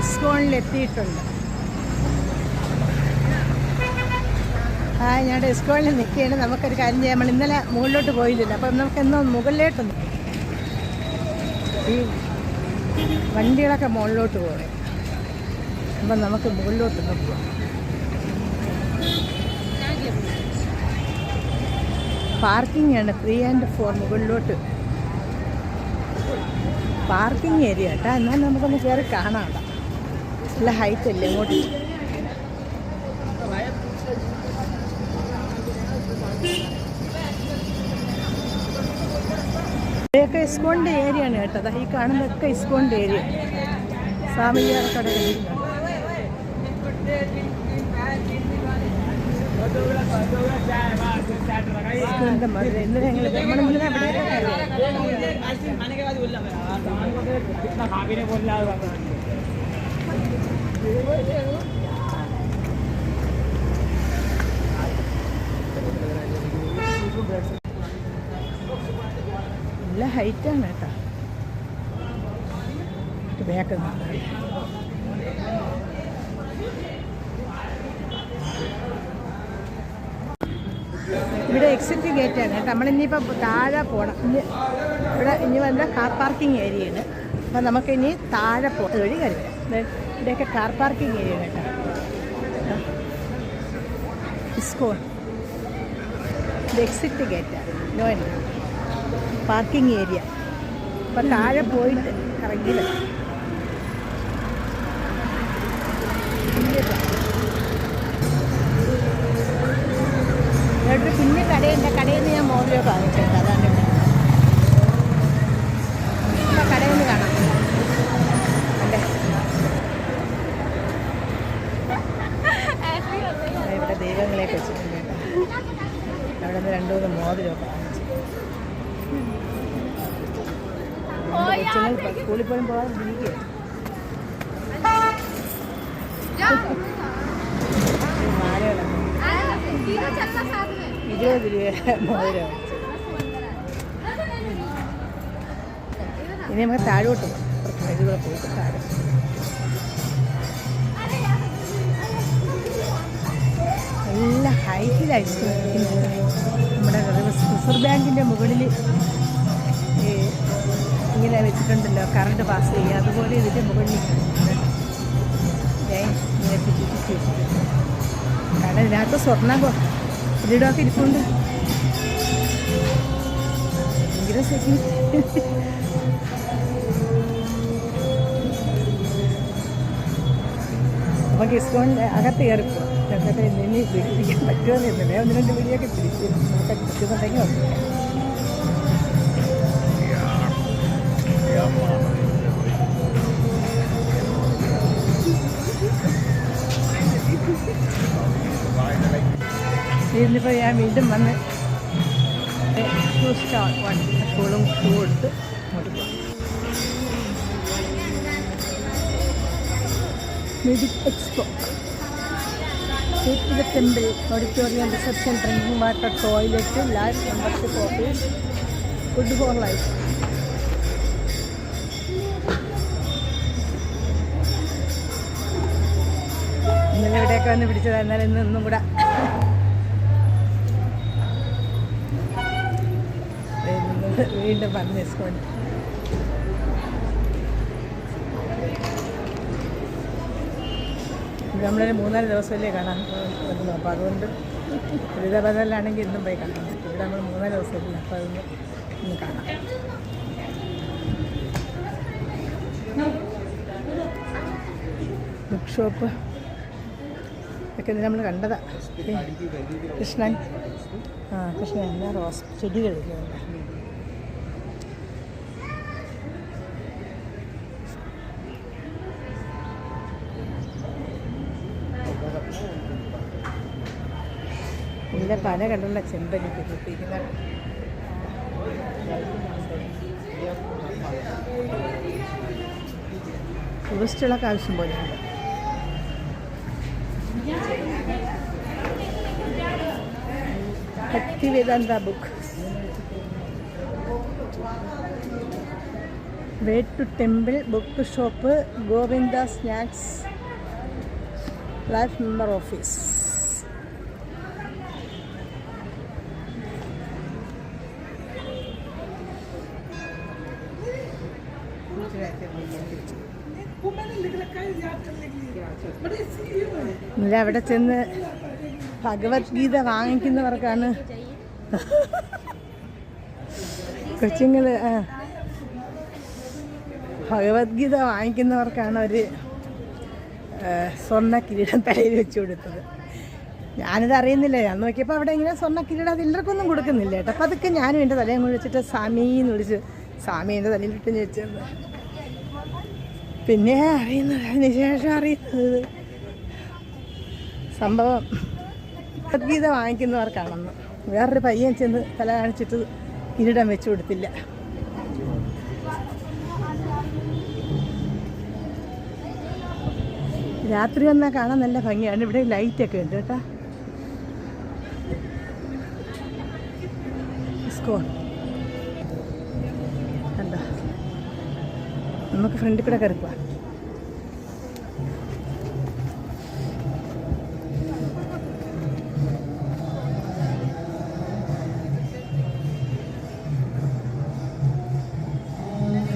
ഇസ്കോണിൽ എത്തിയിട്ടുണ്ട് ആ ഞാൻ ഇസ്കോണിൽ നിൽക്കുകയാണ്. നമുക്കൊരു കാര്യം ചെയ്യാം. നമ്മൾ ഇന്നലെ മുകളിലോട്ട് പോയില്ലല്ലോ. അപ്പം നമുക്ക് എന്നോ മുകളിലോട്ടൊന്ന് ഈ വണ്ടികളൊക്കെ മുകളിലോട്ട് പോകണം അപ്പം നമുക്ക് മുകളിലോട്ടൊന്ന് പോവാം. പാർക്കിംഗ് ആണ് ത്രീ ആൻഡ് ഫോർ മുകളിലോട്ട്. പാർക്കിംഗ് ഏരിയ കേട്ടോ. എന്നാൽ നമുക്കൊന്ന് കയറി കാണാം നല്ല ഹൈറ്റ് അല്ലേ ഇങ്ങോട്ട്? ഇവിടെയൊക്കെ ഇസ്കോണിന്റെ ഏരിയ ആണ് കേട്ടോ. ദാ ഈ കാണുന്നതൊക്കെ ഇസ്കോണിന്റെ ഏരിയ സ്വാമിജിയുടെ കടയിൽ ഇസ്കോണിന്റെ മധുര ഞങ്ങൾ നമ്മുടെ അവിടെ നല്ല ഹൈറ്റാണ് കേട്ടോ. ബാക്ക് ഇവിടെ എക്സിറ്റ് ഗേറ്റ് ആണ് കേട്ടോ. നമ്മളിനിയിപ്പോൾ താഴെ പോകണം ഇവിടെ ഇനി വന്ന കാർ പാർക്കിംഗ് ഏരിയയാണ് അപ്പോൾ നമുക്കിനി താഴെ പോകുന്നത് വഴി ദേ. ഇവിടെയൊക്കെ കാർ പാർക്കിംഗ് ഏരിയ കേട്ടോ. ISKCON exit gate no parking area അപ്പം താഴെ പോയിട്ട് കറങ്ങി പിന്നെ കടയുണ്ട്. കടയിൽ നിന്ന് ഞാൻ മോറിലോ കാണിച്ചിട്ടുണ്ട് അതാണ് ഇവിടെ ഇവിടെ കടയിൽ നിന്ന് കാണാം അല്ലേ ഇവിടെ ദൈവങ്ങളെയൊക്കെ വെച്ചിട്ടുണ്ട് കേട്ടോ അവിടെ നിന്ന് രണ്ടു മൂന്ന് മോതിരമൊക്കെ കാണിച്ചു കൊച്ചുങ്ങൾ സ്കൂളിൽ പോലും പോകാൻ ഇരുപത് രൂപയുടെ ഇനി നമുക്ക് താഴോട്ട് പോകാം. പോയിട്ട് താഴെ. നല്ല ഹൈറ്റിലായിരിക്കും നമ്മുടെ റിസർവ് ബാങ്കിന്റെ മുകളിൽ ഇങ്ങനെ വെച്ചിട്ടുണ്ടല്ലോ. കറണ്ട് പാസ് ചെയ്യുക അതുപോലെ ഇതിന്റെ മുകളിൽ കടലിനകത്ത് ചുറ്റി ഒരിടമൊക്കെ ഇരിപ്പുണ്ട്. ഭയങ്കര സെക്യൂരിറ്റി നമുക്ക് ഇസ്കോണിന്റെ അകത്ത് കയറിപ്പോ ഇനി പിടിപ്പിക്കാൻ പറ്റുമെന്ന് ഇന്നലെ ഒന്ന് രണ്ട് പിടിയൊക്കെ പിടിച്ചു. നമുക്ക് പറ്റുന്നുണ്ടെങ്കിൽ ഓക്കെ. ഇതിലിപ്പോൾ ഞാൻ വീണ്ടും വന്ന് സ്കൂളും ഷൂ കൊടുത്ത് എക്സ്പോ ഏറ്റവും temple auditorium reception drinking water toilet last membership office food for life ഇന്നലെ ഇവിടെയൊക്കെ വന്ന് പിടിച്ചത്. എന്നാലും ഇന്ന് ഒന്നും കൂടെ. വീണ്ടും പറഞ്ഞു ഡിസ്കൗണ്ട് നമ്മളൊരു മൂന്നാൽ ദിവസമല്ലേ കാണാൻ പറ്റുന്നു അപ്പോൾ അതുകൊണ്ട് ഫരീദാബാദിലാണെങ്കിൽ ഇന്നും പോയി കാണാൻ പറ്റും. ഇവിടെ നമ്മൾ മൂന്നാൽ ദിവസമല്ലേ അപ്പോൾ അതൊന്ന് ഇന്ന് കാണാം. Book shop. ഒക്കെ നമ്മൾ കണ്ടതാ. കൃഷ്ണൻ ആ കൃഷ്ണൻ എല്ലാ റോസ് ചെടികളില്ലേ. ഇതിലെ പല കണ്ടുള്ള ചെമ്പനിക്ക് കിട്ടിയിരിക്കുന്ന ടൂറിസ്റ്റുകളൊക്കെ ആവശ്യം പോലെയാണ് Bhakti Vedanta book way to temple book shop Govinda snacks life member office അവിടെ ചെന്ന് ഭഗവത്ഗീത വാങ്ങിക്കുന്നവർക്കാണ്. കൊച്ചുങ്ങൾ ഭഗവത്ഗീത വാങ്ങിക്കുന്നവർക്കാണ് ഒരു സ്വർണ കിരീടം തലയിൽ വെച്ച് കൊടുത്തത്. ഞാനിത് അറിയുന്നില്ല. ഞാൻ നോക്കിയപ്പോൾ അവിടെ ഇങ്ങനെ സ്വർണ കിരീടം അത് എല്ലാവർക്കൊന്നും കൊടുക്കുന്നില്ല കേട്ടോ. അപ്പം അതൊക്കെ ഞാനും എന്റെ തലയും കൂടി വെച്ചിട്ട് സ്വാമി എന്ന് വിളിച്ച് സ്വാമി എന്റെ തലയിൽ തലയിലിട്ട് വെച്ചത് പിന്നെ അറിയുന്നത് അതിന് ശേഷം അറിയുന്നത് സംഭവം ഭഗവത്ഗീത വാങ്ങിക്കുന്നവർക്കാണെന്ന്. വേറൊരു പയ്യൻ ചെന്ന് തല കാണിച്ചിട്ട് കിരീടം വെച്ചു കൊടുത്തില്ല. രാത്രി വന്നാൽ കാണാൻ നല്ല ഭംഗിയാണ്. ഇവിടെ ലൈറ്റൊക്കെ ഉണ്ട് കേട്ടോ. ഇസ്കോൺ നമുക്ക് ഫ്രണ്ടിൽ കൂടെ കിടക്കുക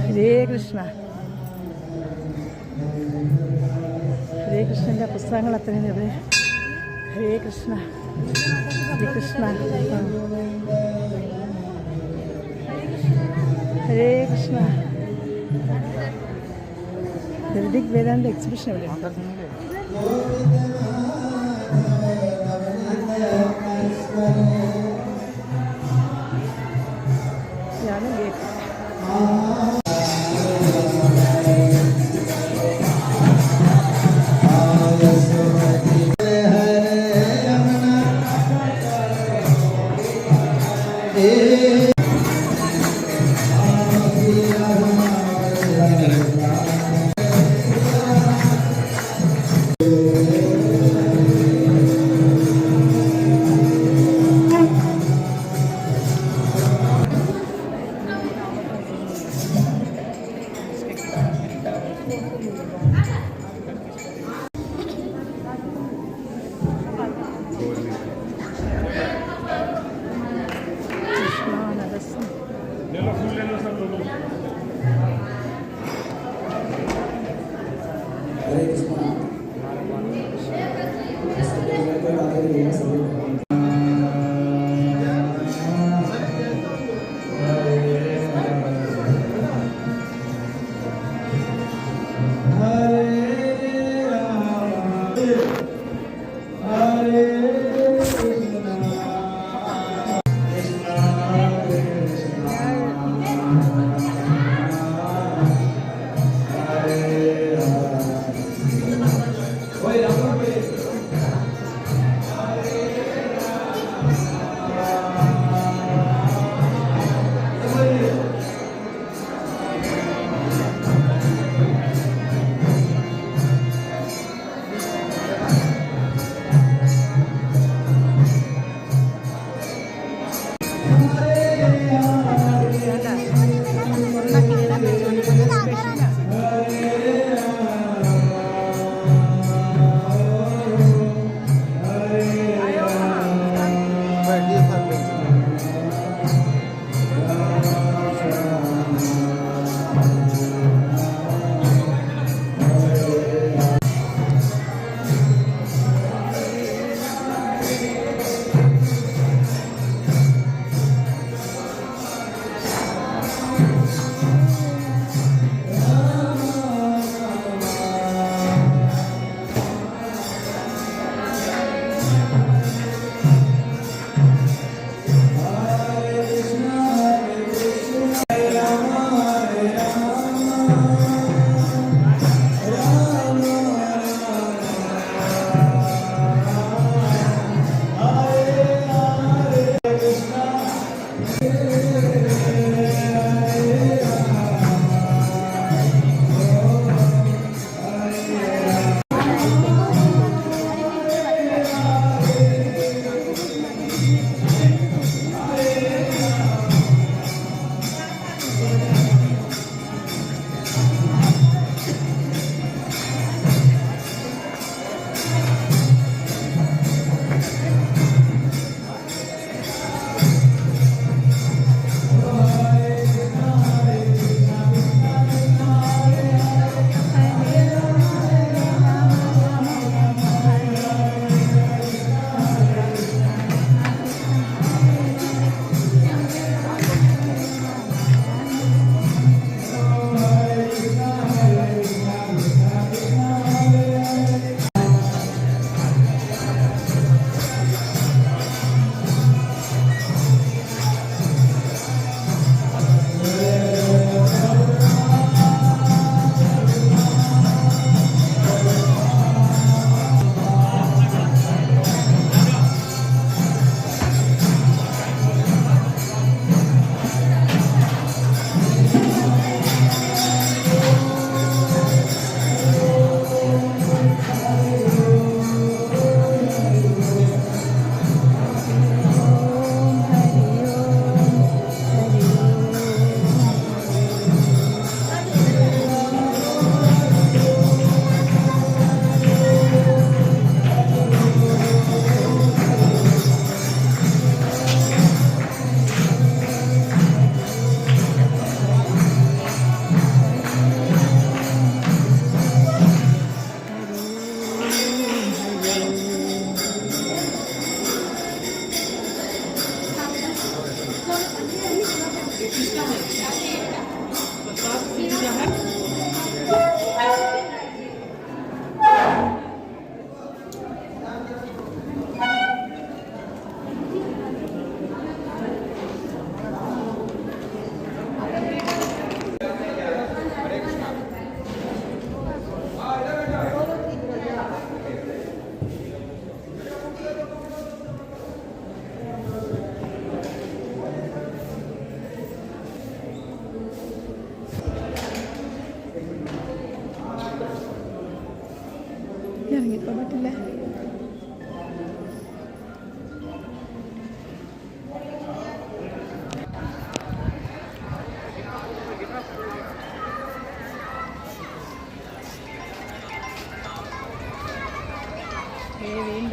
ഹരേ കൃഷ്ണ. ഹരേ കൃഷ്ണന്റെ പുസ്തകങ്ങൾ അത്രയും ഇത് ഹരേ കൃഷ്ണ. ഹരേ കൃഷ്ണ. ഹരേ കൃഷ്ണ. വെൽഡിക് വേദാന്ത എക്സിബിഷൻ എവിടെയാണ് ഇതാണ്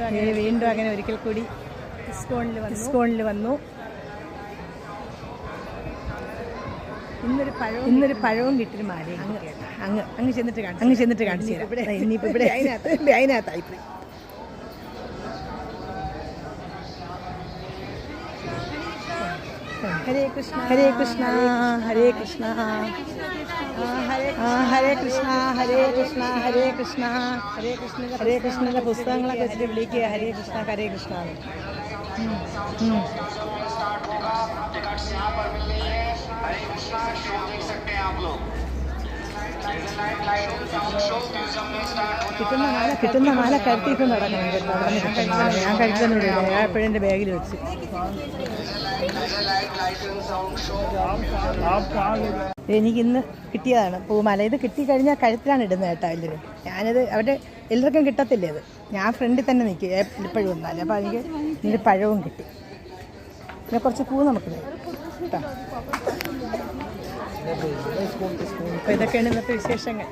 വീണ്ടും അങ്ങനെ ഒരിക്കൽ കൂടി ഇസ്കോണിൽ വന്നു. ഇന്നൊരു പഴവും ഇന്നൊരു പഴവും കിട്ടിയൊരു മാലയും. അങ്ങ് അങ്ങ് അങ്ങ് ചെന്നിട്ട് കാണിച്ചു അങ്ങ് ചെന്നിട്ട് കാണിച്ചു ഇവിടെ- ഇനിയിപ്പോൾ ഇവിടെ അതിനകത്ത്. അതിനകത്തായി ഹരേ കൃഷ്ണ. ഹരേ കൃഷ്ണ. ഹരേ കൃഷ്ണ. ഹരേ കൃഷ്ണ ഹരേ കൃഷ്ണ ഹരേ കൃഷ്ണ ഹരേ കൃഷ്ണ. ഹരേ കൃഷ്ണന്റെ പുസ്തകങ്ങളൊക്കെ വെച്ചിട്ട് വിളിക്കുക. ഹരേ കൃഷ്ണ ഹരേ കൃഷ്ണ. കിട്ടുന്ന മാല കിട്ടുന്ന മാല കരുത്തിക്കൊണ്ട് നടക്കണം. ഞാൻ കഴിക്കുന്നില്ല എപ്പോഴും എന്റെ ബാഗിൽ വെച്ച്. എനിക്കിന്ന് കിട്ടിയതാണ്. പൂമാല. ഇത് കിട്ടിക്കഴിഞ്ഞാൽ കഴുത്തിലാണ് ഇടുന്നത് കേട്ടോ എല്ലാവരും ഞാനിത് അവിടെ എല്ലാവർക്കും കിട്ടത്തില്ല ഇത് ഞാൻ ഫ്രണ്ടിൽ തന്നെ നിൽക്കും. എപ്പോഴും വന്നാലും. അപ്പോൾ എനിക്ക് ഇതിന്റെ പഴവും കിട്ടി. പിന്നെ കുറച്ച് പൂ നമുക്ക് കേട്ടോ. അപ്പോൾ ഇതൊക്കെയാണ് ഇന്നത്തെ വിശേഷങ്ങൾ.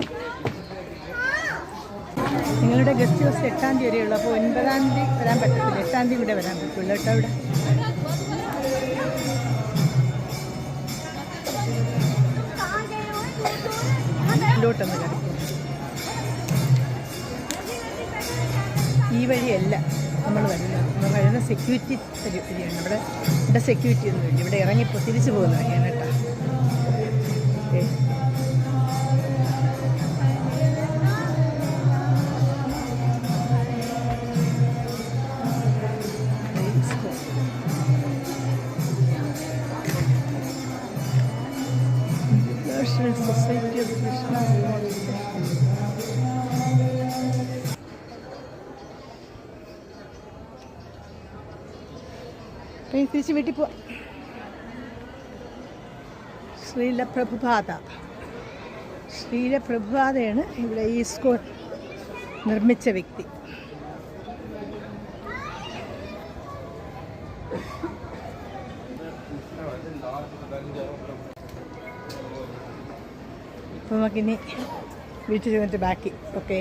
നിങ്ങളുടെ ഗസ്റ്റ് ഹൗസ് എട്ടാം തീയതി വരെയുള്ളൂ അപ്പോൾ ഒൻപതാം തീയതി വരാൻ പറ്റത്തില്ല. എട്ടാം തീയതി ഇവിടെ വരാൻ പറ്റുള്ളൂ കേട്ടോ ഇവിടെ ഇതിലോട്ടൊന്ന് കിടക്കും. ഈ വഴിയല്ല നമ്മൾ വരുന്നത്. നമ്മൾ വരുന്ന സെക്യൂരിറ്റി ഒരു വഴിയാണ്. ഇവിടെ ഇവിടെ സെക്യൂരിറ്റി ഒന്നുമില്ല. ഇവിടെ ഇറങ്ങിപ്പോൾ തിരിച്ചു പോകുന്ന വഴിയാണ് കേട്ടോ. Okay. National Society of Krishna. തിരിച്ച് വീട്ടിൽ ശ്രീല പ്രഭുപാത ശ്രീല പ്രഭുപാതയാണ് ഇവിടെ ഈ സ്കൂൾ നിർമ്മിച്ച വ്യക്തി നമുക്കിനി വീട്ടിൽ വന്നിട്ട് ബാക്കി ഓക്കെ.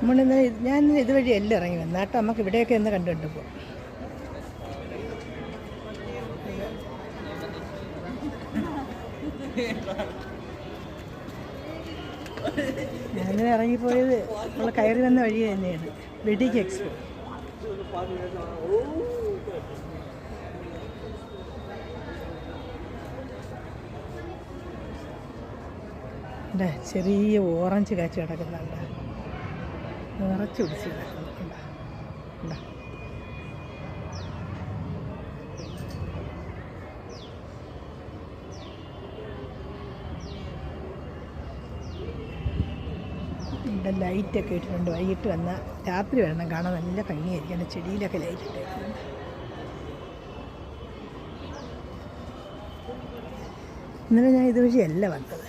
നമ്മളിന്ന് ഞാൻ ഇതുവഴി എല്ലാം ഇറങ്ങി വന്നു. കേട്ടോ നമുക്ക് ഇവിടെയൊക്കെ ഒന്ന് കണ്ടുകൊണ്ട് പോകും ഞാൻ ഇറങ്ങിപ്പോയത് നമ്മൾ കയറി വന്ന വഴി തന്നെയാണ്. വെഡിങ് എക്സ്പോ ഉണ്ട് ചെറിയ ഓറഞ്ച് കാച്ച് കിടക്കുന്നുണ്ട്. നിറച്ച് പിടിച്ച് ഇവിടെ ലൈറ്റൊക്കെ ഇട്ടിട്ടുണ്ട്. വൈകിട്ട് വന്നാൽ രാത്രി വരണം. കാണാൻ നല്ല ഭംഗിയായിരിക്കും. എന്റെ ചെടിയിലൊക്കെ ലൈറ്റ് ഇട്ടേക്കുന്നുണ്ട് ഇന്നലെ ഞാൻ ഇതുവഴിയല്ല വന്നത്.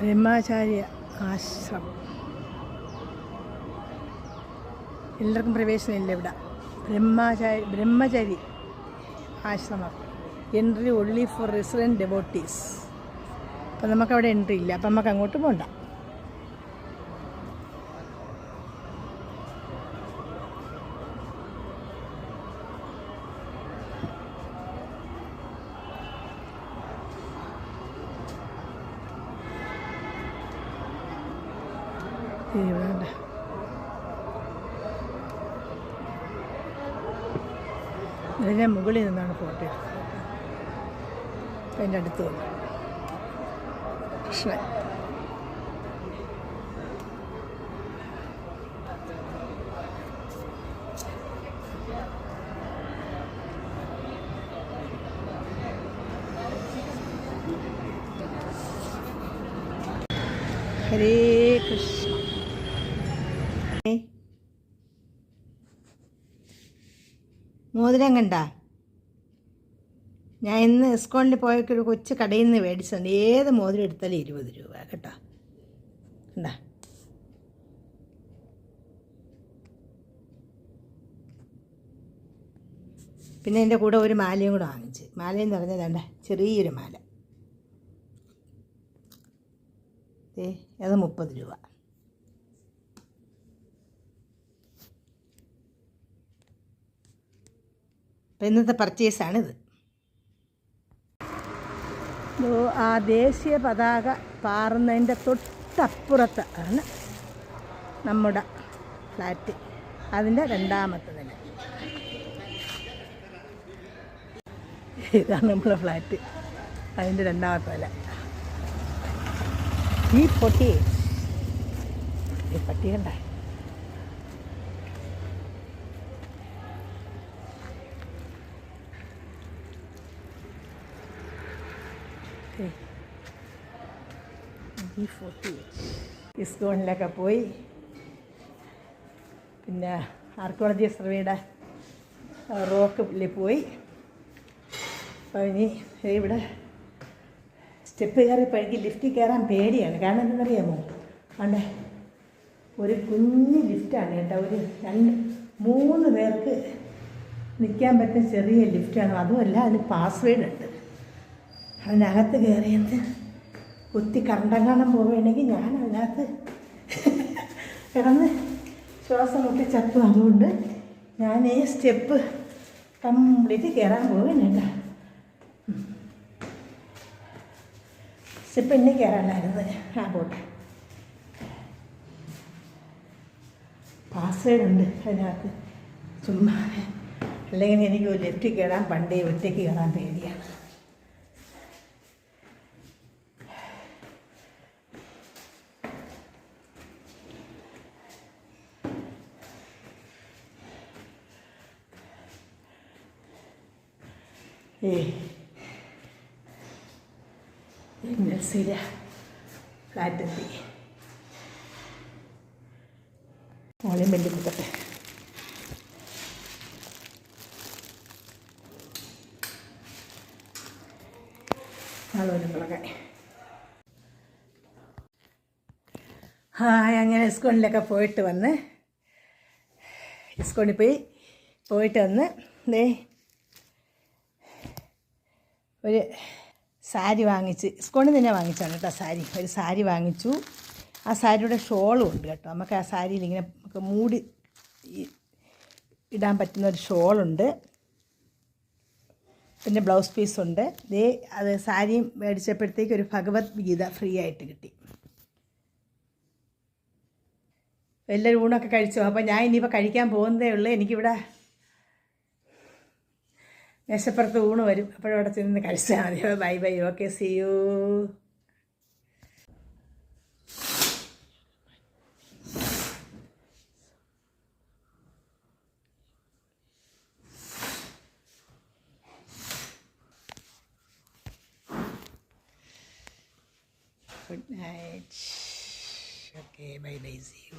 ബ്രഹ്മാചാര്യ ആശ്രമം എല്ലാവർക്കും പ്രവേശനമില്ല ഇവിടെ. ബ്രഹ്മാചാരി ബ്രഹ്മചാരി ആശ്രമം. Entry only for resident devotees അപ്പം നമുക്കവിടെ എൻട്രി ഇല്ല. അപ്പം നമുക്ക് അങ്ങോട്ട് പോകണ്ട വേണ്ട ഞാൻ മുകളിൽ നിന്നാണ് ഫോട്ടോ എടുത്തത്. അതിന്റെ അടുത്ത് വന്നു. കൃഷ്ണൻ. ഹരേ കൃഷ്ണ ഏ? മോതിരം കണ്ട? ഞാൻ ഇന്ന് ഇസ്കോണിൽ പോയൊക്കെ ഒരു കൊച്ചു കടയിൽ നിന്ന് മേടിച്ചിട്ടുണ്ട് ഏത് മോതിരം എടുത്താലും ഇരുപത് രൂപ കേട്ടോ. കണ്ടാ? പിന്നെ എന്റെ കൂടെ ഒരു മാലയും കൂടെ വാങ്ങിച്ച്. മാലയെന്ന് പറഞ്ഞത് വേണ്ട ചെറിയൊരു മാല. ഏ അത് മുപ്പത് രൂപ. അപ്പം ഇന്നത്തെ പർച്ചേസാണിത് ആ ദേശീയ പതാക പാറുന്നതിന്റെ തൊട്ടപ്പുറത്ത് ആണ് നമ്മുടെ ഫ്ലാറ്റ് അതിന്റെ രണ്ടാമത്തെ നില. ഇതാണ് നമ്മുടെ ഫ്ലാറ്റ് അതിന്റെ രണ്ടാമത്തെ നില. ഈ പൊട്ടി ഈ പട്ടി കണ്ട? ഈ ഫോർട്ടി ഇസ്കോണിലൊക്കെ പോയി. പിന്നെ ആർക്കോളജി സർവേയുടെ റോക്കിൽ പോയി. അപ്പോൾ ഇനി ഇവിടെ സ്റ്റെപ്പ് കയറി എനിക്ക് ലിഫ്റ്റിൽ കയറാൻ പേടിയാണ്. കാരണം എന്തെന്നറിയാമോ ആണ്ടേ ഒരു കുഞ്ഞ് ലിഫ്റ്റാണ് കേട്ടോ. ഒരു രണ്ട് മൂന്ന് പേർക്ക് നിൽക്കാൻ പറ്റുന്ന ചെറിയ ലിഫ്റ്റാണ്. അതുമല്ല അതിന് പാസ്വേഡ് ഉണ്ട്. അതിനകത്ത് കയറിയത് കുത്തി കണ്ടങ്ങാണം പോവുകയാണെങ്കിൽ അതിനകത്ത് കിടന്ന് ശ്വാസം മുട്ടി ചത്തു. അതുകൊണ്ട് ഞാൻ ഈ സ്റ്റെപ്പ് കംപ്ലീറ്റ് കയറാൻ പോവുകയാണ് സ്റ്റെപ്പ് എന്നെ കയറാനായിരുന്നു ആ പോട്ടെ. പാസ്വേഡ് ഉണ്ട് അതിനകത്ത്. ചുമ്മാ. അല്ലെങ്കിൽ എനിക്ക് ലെഫ്റ്റ് കയറാൻ പണ്ടേ ഒറ്റയ്ക്ക് കയറാൻ പേടിയാണ് വലിയ മുട്ടട്ടെ നാളെ ഹായ് അങ്ങനെ ഇസ്കോണിലൊക്കെ പോയിട്ട് വന്ന് ഇസ്കോണിൽ പോയി പോയിട്ട് വന്ന് ദേ ഒരു സാരി വാങ്ങിച്ച് സ്കൂളിൽ തന്നെ വാങ്ങിച്ചാണ് കേട്ടോ സാരി. ഒരു സാരി വാങ്ങിച്ചു. ആ സാരിയുടെ ഷോളും ഉണ്ട് കേട്ടോ. നമുക്ക് ആ സാരിയിൽ ഇങ്ങനെ നമുക്ക് മൂടി ഇടാൻ പറ്റുന്ന ഒരു ഷോളുണ്ട് പിന്നെ ബ്ലൗസ് പീസുണ്ട് ദേ അത് സാരിയും മേടിച്ചപ്പോഴത്തേക്ക് ഒരു ഭഗവത്ഗീത ഫ്രീ ആയിട്ട് കിട്ടി. എല്ലാവരും ഊണൊക്കെ കഴിച്ചു? അപ്പോൾ ഞാൻ ഇനിയിപ്പോൾ കഴിക്കാൻ പോകുന്നതേ ഉള്ളൂ. എനിക്കിവിടെ മേശപ്പുറത്ത് ഊണ് വരും. അപ്പോഴവിടെ ചെന്ന് കഴിച്ചാൽ മതി. Bye bye. Okay see you easy